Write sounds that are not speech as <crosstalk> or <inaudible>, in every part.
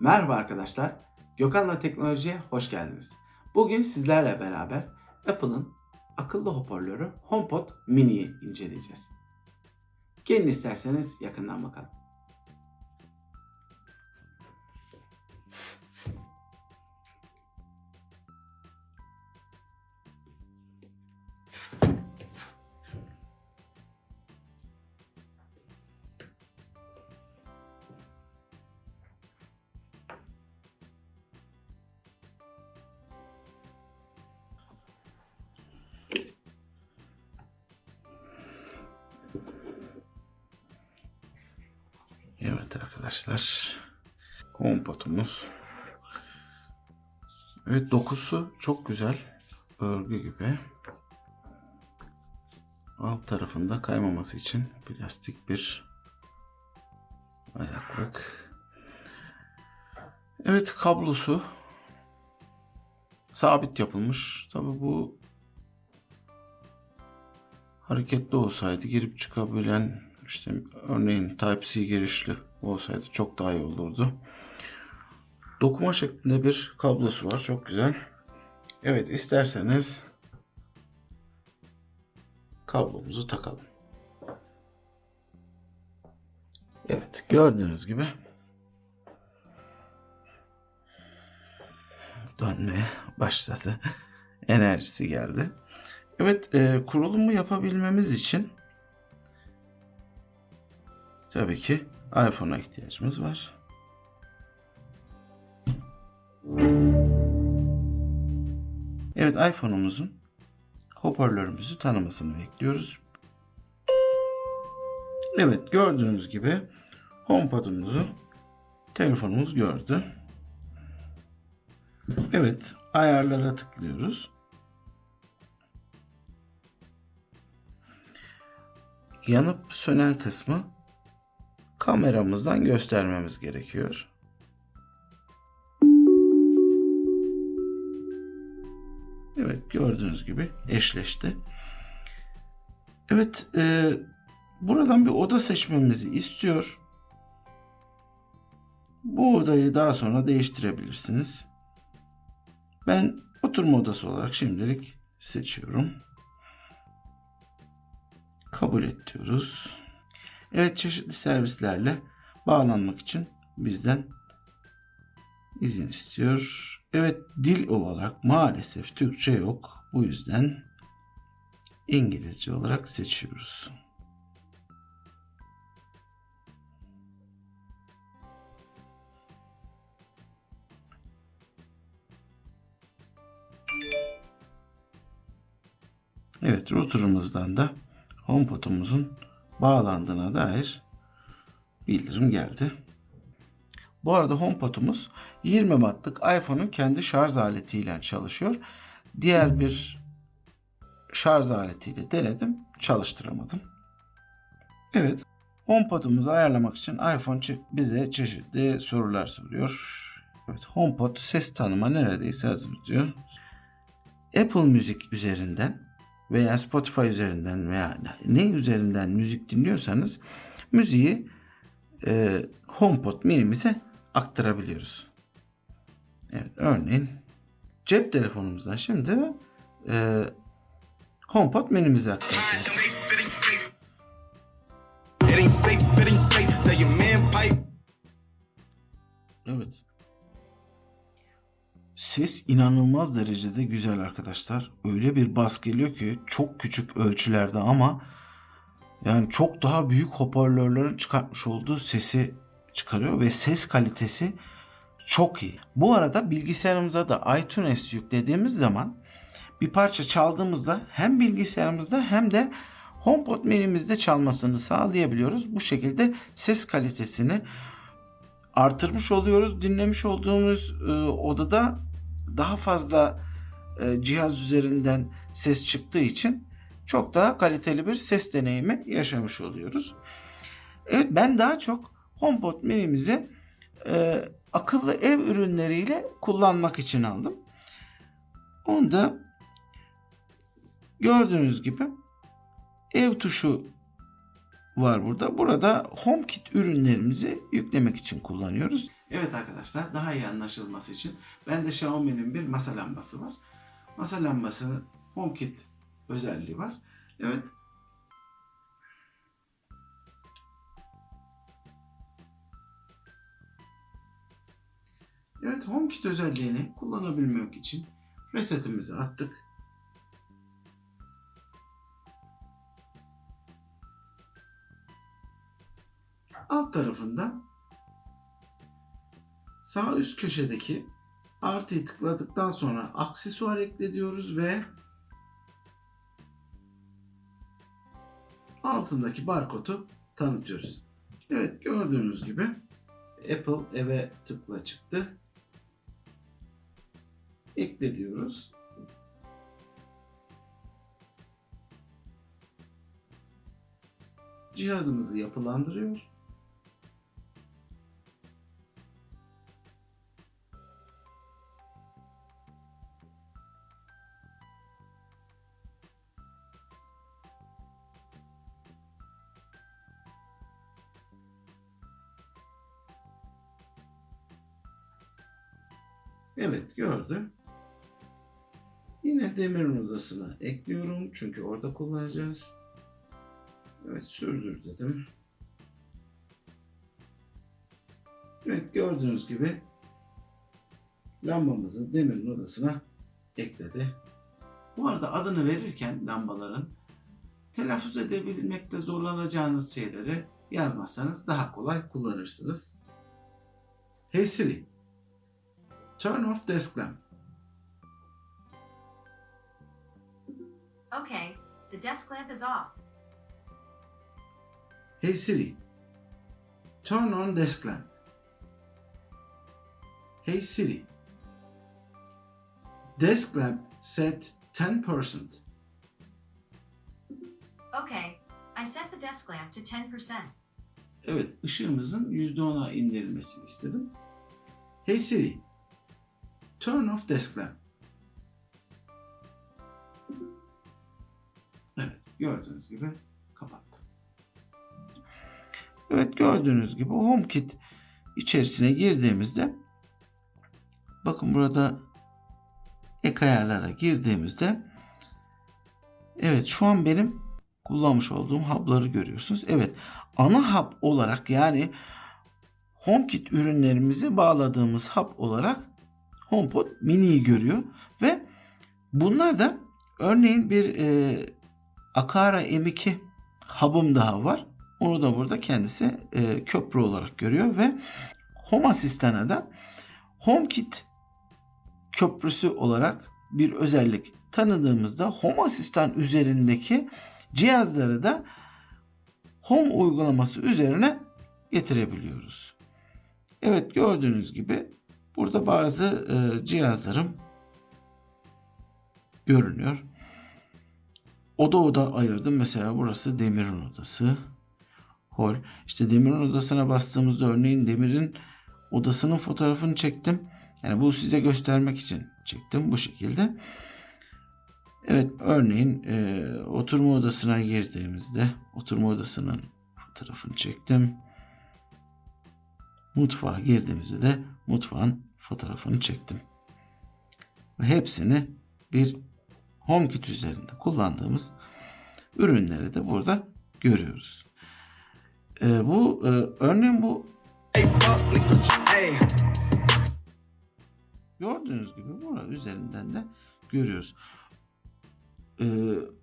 Merhaba arkadaşlar. Gökhan'la Teknoloji'ye hoş geldiniz. Bugün sizlerle beraber Apple'ın akıllı hoparlörü HomePod Mini'yi inceleyeceğiz. Gelin isterseniz yakından bakalım. Evet arkadaşlar. HomePod'umuz. Evet dokusu çok güzel. Örgü gibi. Alt tarafında kaymaması için plastik bir ayaklık. Evet kablosu sabit yapılmış. Tabi bu hareketli olsaydı girip çıkabilen işte örneğin Type-C girişli olsaydı çok daha iyi olurdu. Dokuma şeklinde bir kablosu var. Çok güzel. Evet isterseniz kablomuzu takalım. Evet gördüğünüz gibi dönmeye başladı. <laughs> Enerjisi geldi. Evet e, kurulumu yapabilmemiz için tabii ki iPhone'a ihtiyacımız var. Evet iPhone'umuzun hoparlörümüzü tanımasını bekliyoruz. Evet gördüğünüz gibi HomePod'umuzu telefonumuz gördü. Evet ayarlara tıklıyoruz. Yanıp sönen kısmı kameramızdan göstermemiz gerekiyor. Evet gördüğünüz gibi eşleşti. Evet e, buradan bir oda seçmemizi istiyor. Bu odayı daha sonra değiştirebilirsiniz. Ben oturma odası olarak şimdilik seçiyorum. Kabul et diyoruz. Evet çeşitli servislerle bağlanmak için bizden izin istiyor. Evet dil olarak maalesef Türkçe yok. Bu yüzden İngilizce olarak seçiyoruz. Evet router'ımızdan da HomePod'umuzun bağlandığına dair bildirim geldi. Bu arada HomePod'umuz 20 wattlık iPhone'un kendi şarj aletiyle çalışıyor. Diğer bir şarj aletiyle denedim, çalıştıramadım. Evet, HomePod'umuzu ayarlamak için iPhone bize çeşitli sorular soruyor. Evet, HomePod ses tanıma neredeyse hazır diyor. Apple Müzik üzerinden veya Spotify üzerinden veya ne üzerinden müzik dinliyorsanız müziği e, HomePod minimize aktarabiliyoruz. Evet, örneğin cep telefonumuzdan şimdi e, HomePod menümüze aktaracağız. It Ses inanılmaz derecede güzel arkadaşlar. Öyle bir bas geliyor ki çok küçük ölçülerde ama yani çok daha büyük hoparlörlerin çıkartmış olduğu sesi çıkarıyor ve ses kalitesi çok iyi. Bu arada bilgisayarımıza da iTunes yüklediğimiz zaman bir parça çaldığımızda hem bilgisayarımızda hem de HomePod menümüzde çalmasını sağlayabiliyoruz. Bu şekilde ses kalitesini artırmış oluyoruz. Dinlemiş olduğumuz e, odada daha fazla e, cihaz üzerinden ses çıktığı için çok daha kaliteli bir ses deneyimi yaşamış oluyoruz. Evet ben daha çok HomePod minimizi e, akıllı ev ürünleriyle kullanmak için aldım. Onu da gördüğünüz gibi ev tuşu var burada. Burada HomeKit ürünlerimizi yüklemek için kullanıyoruz. Evet arkadaşlar daha iyi anlaşılması için bende Xiaomi'nin bir masa lambası var. Masa lambası HomeKit özelliği var. Evet Evet HomeKit özelliğini kullanabilmek için resetimizi attık. Alt tarafında sağ üst köşedeki artıyı tıkladıktan sonra aksesuar ekle diyoruz ve altındaki barkodu tanıtıyoruz. Evet gördüğünüz gibi Apple eve tıkla çıktı. Ekle diyoruz. Cihazımızı yapılandırıyor. Evet gördüm. Yine demirin odasına ekliyorum çünkü orada kullanacağız. Evet sürdür dedim. Evet gördüğünüz gibi lambamızı demirin odasına ekledi. Bu arada adını verirken lambaların telaffuz edebilmekte zorlanacağınız şeyleri yazmazsanız daha kolay kullanırsınız. Hey Siri, turn off desk lamp. Okay, the desk lamp is off. Hey Siri, turn on desk lamp. Hey Siri, desk lamp set 10%. Okay, I set the desk lamp to 10%. Evet, ışığımızın %10'a indirilmesini istedim. Hey Siri, turn off desk lamp. Evet, gördüğünüz gibi kapattım. Evet, gördüğünüz gibi HomeKit içerisine girdiğimizde bakın burada ek ayarlara girdiğimizde evet şu an benim kullanmış olduğum hub'ları görüyorsunuz. Evet, ana hub olarak yani HomeKit ürünlerimizi bağladığımız hub olarak HomePod Mini'yi görüyor ve bunlar da örneğin bir e, Akara M2 hub'ım daha var. Onu da burada kendisi e, köprü olarak görüyor ve Home Asistan'a da HomeKit köprüsü olarak bir özellik tanıdığımızda Home Asistan üzerindeki cihazları da Home uygulaması üzerine getirebiliyoruz. Evet gördüğünüz gibi burada bazı e, cihazlarım görünüyor. Oda oda ayırdım. Mesela burası Demir'in odası. Hol. İşte Demir'in odasına bastığımızda örneğin Demir'in odasının fotoğrafını çektim. Yani bu size göstermek için çektim bu şekilde. Evet örneğin e, oturma odasına girdiğimizde oturma odasının fotoğrafını çektim. Mutfağa girdiğimizde de mutfağın fotoğrafını çektim. Ve hepsini bir HomeKit üzerinde kullandığımız ürünleri de burada görüyoruz. E, bu e, örneğin bu. Gördüğünüz gibi burada üzerinden de görüyoruz. Ee,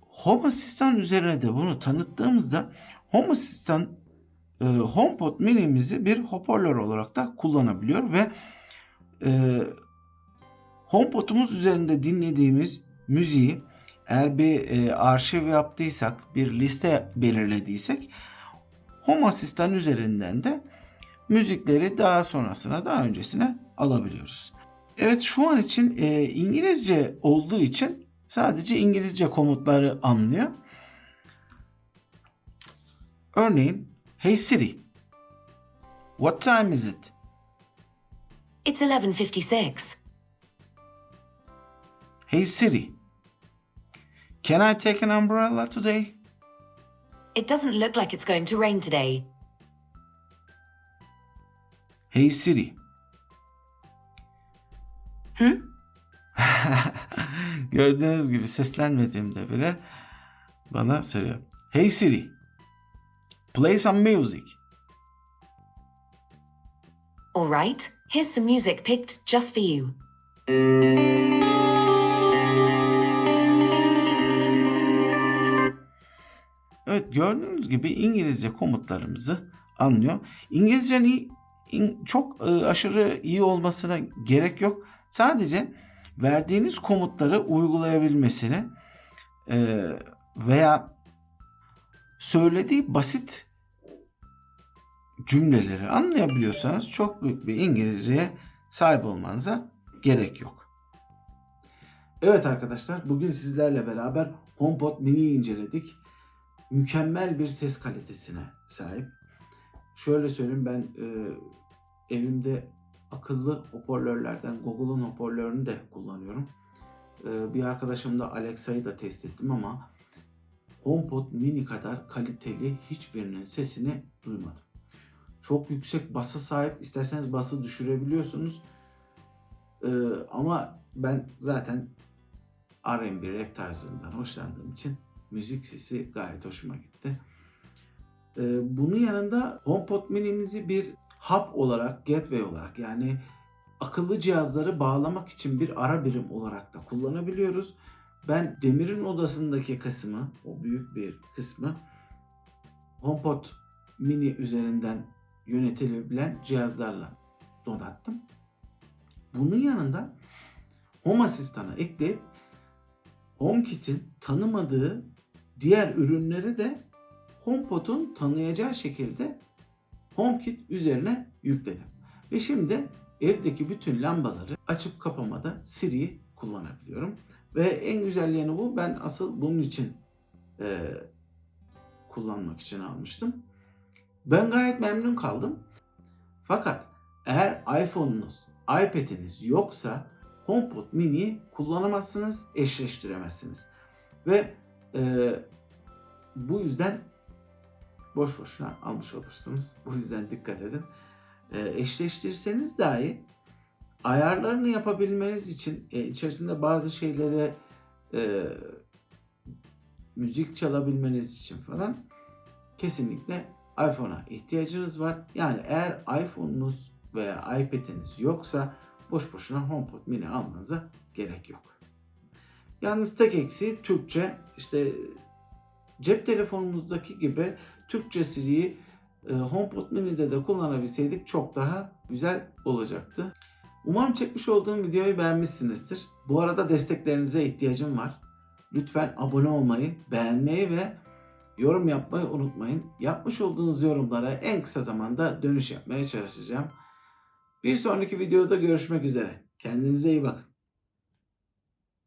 Home Assistant üzerine de bunu tanıttığımızda Home Assistant e, HomePod minimizi bir hoparlör olarak da kullanabiliyor ve e, HomePod'umuz üzerinde dinlediğimiz müziği eğer bir e, arşiv yaptıysak, bir liste belirlediysek Home Assistant üzerinden de müzikleri daha sonrasına, daha öncesine alabiliyoruz. Evet şu an için e, İngilizce olduğu için sadece İngilizce komutları anlıyor. Örneğin Hey Siri, what time is it? It's 11.56. Hey Siri, can I take an umbrella today? It doesn't look like it's going to rain today. Hey Siri. Hı? Hmm? <laughs> Gördüğünüz gibi seslenmediğimde bile bana söylüyor. Hey Siri, play some music. All right. Here's some music picked just for you. Evet gördüğünüz gibi İngilizce komutlarımızı anlıyor. İngilizcenin çok e, aşırı iyi olmasına gerek yok. Sadece verdiğiniz komutları uygulayabilmesini e, veya söylediği basit cümleleri anlayabiliyorsanız çok büyük bir İngilizceye sahip olmanıza gerek yok. Evet arkadaşlar bugün sizlerle beraber HomePod Mini'yi inceledik mükemmel bir ses kalitesine sahip. Şöyle söyleyeyim ben e, evimde akıllı hoparlörlerden Google'un hoparlörünü de kullanıyorum. E, bir arkadaşımda Alexa'yı da test ettim ama HomePod Mini kadar kaliteli hiçbirinin sesini duymadım. Çok yüksek basa sahip. İsterseniz bası düşürebiliyorsunuz. E, ama ben zaten R&B rap tarzından hoşlandığım için müzik sesi gayet hoşuma gitti. Ee, bunun yanında HomePod Mini'mizi bir hub olarak, gateway olarak yani akıllı cihazları bağlamak için bir ara birim olarak da kullanabiliyoruz. Ben Demir'in odasındaki kısmı, o büyük bir kısmı HomePod Mini üzerinden yönetilebilen cihazlarla donattım. Bunun yanında Home Asistan'a ekleyip HomeKit'in tanımadığı diğer ürünleri de HomePod'un tanıyacağı şekilde HomeKit üzerine yükledim. Ve şimdi evdeki bütün lambaları açıp kapamada Siri'yi kullanabiliyorum. Ve en güzel yanı bu. Ben asıl bunun için e, kullanmak için almıştım. Ben gayet memnun kaldım. Fakat eğer iPhone'unuz, iPad'iniz yoksa HomePod Mini'yi kullanamazsınız, eşleştiremezsiniz. Ve e, bu yüzden boş boşuna almış olursunuz. Bu yüzden dikkat edin. E, eşleştirseniz dahi ayarlarını yapabilmeniz için e, içerisinde bazı şeylere e, müzik çalabilmeniz için falan kesinlikle iPhone'a ihtiyacınız var. Yani eğer iPhone'unuz veya iPad'iniz yoksa boş boşuna HomePod mini almanıza gerek yok. Yalnız tek eksiği Türkçe. İşte cep telefonumuzdaki gibi Türkçe Siri'yi e, HomePod mini'de de kullanabilseydik çok daha güzel olacaktı. Umarım çekmiş olduğum videoyu beğenmişsinizdir. Bu arada desteklerinize ihtiyacım var. Lütfen abone olmayı, beğenmeyi ve yorum yapmayı unutmayın. Yapmış olduğunuz yorumlara en kısa zamanda dönüş yapmaya çalışacağım. Bir sonraki videoda görüşmek üzere. Kendinize iyi bakın.